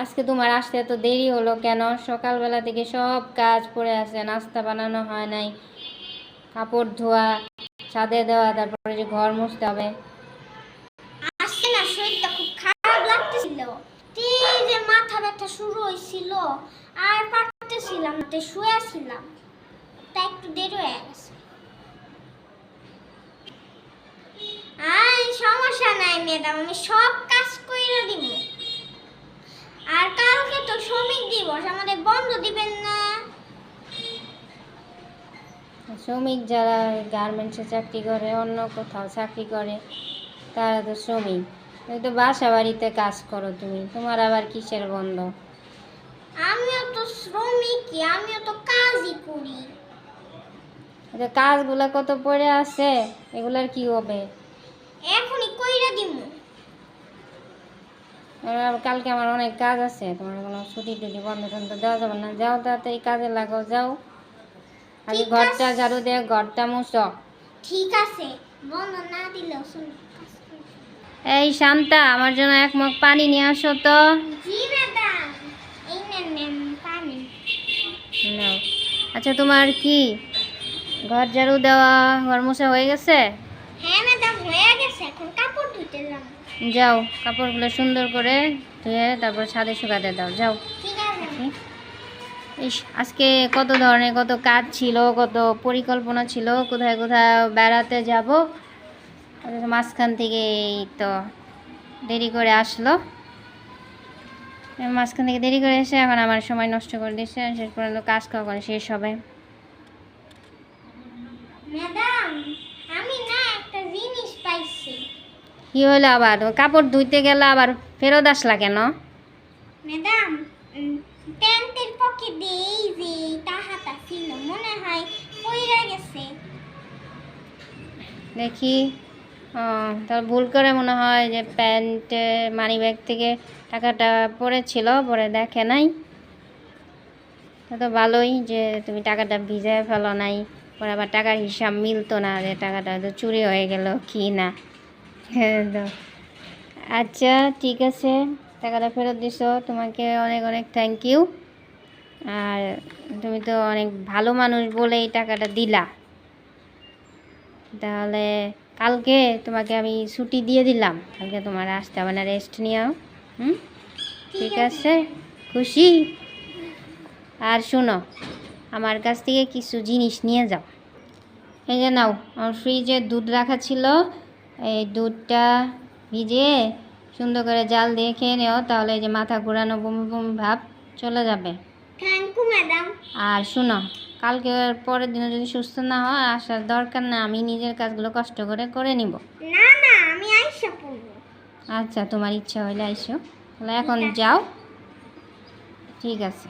আজকে তোমার আসতে এত দেরি হলো কেন? সকালবেলা থেকে সব কাজ পড়ে আছে, নাস্তা বানানো হয় নাই, কাপড় ধোয়া, ছাদে দেওয়া, তারপরে যে ঘর মুছতে হবে। না, শরীরটা খুব খারাপ লাগতেছিল। যে মাথা ব্যথা শুরু আর শুয়েছিলাম তাই একটু দেরি হয়ে গেছে। সমস্যা নাই, ম্যাডাম, আমি সব কাজ কইরা দিব আর কালকে তো শ্রমিক দিবস আমাদের বন্ধ দিবেন না। শ্রমিক যারা গার্মেন্টসে চাকরি করে অন্য কোথাও চাকরি করে তারা তো শ্রমিক। তুমি তো বাসা বাড়িতে কাজ করো তুমি তোমার আবার কিসের বন্ধ? আমিও তো শ্রমিকই আমিও তো কাজই করি। যে কাজগুলো কত পড়ে আছে? এগুলার কি হবে? এখনই কইরা দিব আর কালকে আমার অনেক কাজ আছে তোমার কোনো ছুটি টুটি বন্ধ টন্ধ দেওয়া যাবে না। যাও তাড়াতাড়ি কাজে লাগাও যাও। আগে ঘরটা ঝাড়ু দিয়ে ঘরটা মুছো। ঠিক আছে। বন্ধ না দিলেও শুনি। এই শান্তা আমার জন্য এক মগ পানি নিয়ে আসো তো। জি ম্যাডাম। এই নেন নেন পানি। নাও। আচ্ছা তোমার কি? ঘর ঝাড়ু দেওয়া ঘর মোছা হয়ে গেছে? হ্যাঁ ম্যাডাম হয়ে গেছে। এখন যাও কাপড়গুলো সুন্দর করে ধুয়ে তারপর ছাদে শুকাতে দাও যাও। ইস আজকে কত ধরনের কত কাজ ছিল কত পরিকল্পনা ছিল কোথায় কোথায় বেড়াতে যাব। মাঝখান থেকে এই তো দেরি করে আসলো। মাঝখান থেকে দেরি করে এসে এখন আমার সময় নষ্ট করে দিচ্ছে শেষ পর্যন্ত কাজ কখন শেষ হবে। ম্যাডাম আমি না একটা জিনিস পাইছি কি হলো আবার? কাপড় ধুইতে গেলে আবার ফেরত আসলা কেন? ম্যাডাম প্যান্টের পকেট এই যে টাহাটা ছিল মনে হয় পইরা গেছে। দেখি। তার ভুল করে মনে হয় যে প্যান্টে মানি ব্যাগ থেকে টাকাটা পড়েছিল পরে দেখে নাই। তা তো ভালোই যে তুমি টাকাটা ভিজায় ফেলো নাই পরে আবার টাকার হিসাব মিলতো না যে টাকাটা হয়তো চুরি হয়ে গেল কি না। হ্যাঁ। আচ্ছা ঠিক আছে। টাকাটা ফেরত দিছো। তোমাকে অনেক অনেক থ্যাংক ইউ আর তুমি তো অনেক ভালো মানুষ বলে এই টাকাটা দিলা। তাহলে কালকে তোমাকে আমি ছুটি দিয়ে দিলাম। কালকে তোমার আসতে হবে না রেস্ট নিও হুম? ঠিক আছে? খুশি? আর শোনো, আমার কাছ থেকে কিছু জিনিস নিয়ে যাও। এই যে নাও, আমার ফ্রিজে দুধ রাখা ছিল। এই দুধটা ভিজিয়ে সুন্দর করে জাল দিয়ে খেয়ে নিও তাহলে এই যে মাথা ঘোরানো বমি বমি ভাব চলে যাবে। থ্যাংক ম্যাডাম আর শোনো কালকে পরের দিনে যদি সুস্থ না হয় আসার দরকার না আমি নিজের কাজগুলো কষ্ট করে করে নিব। না না আমি আইসা পড়ব। আচ্ছা তোমার ইচ্ছা হইলে আইসো। তাহলে এখন যাও। ঠিক আছে।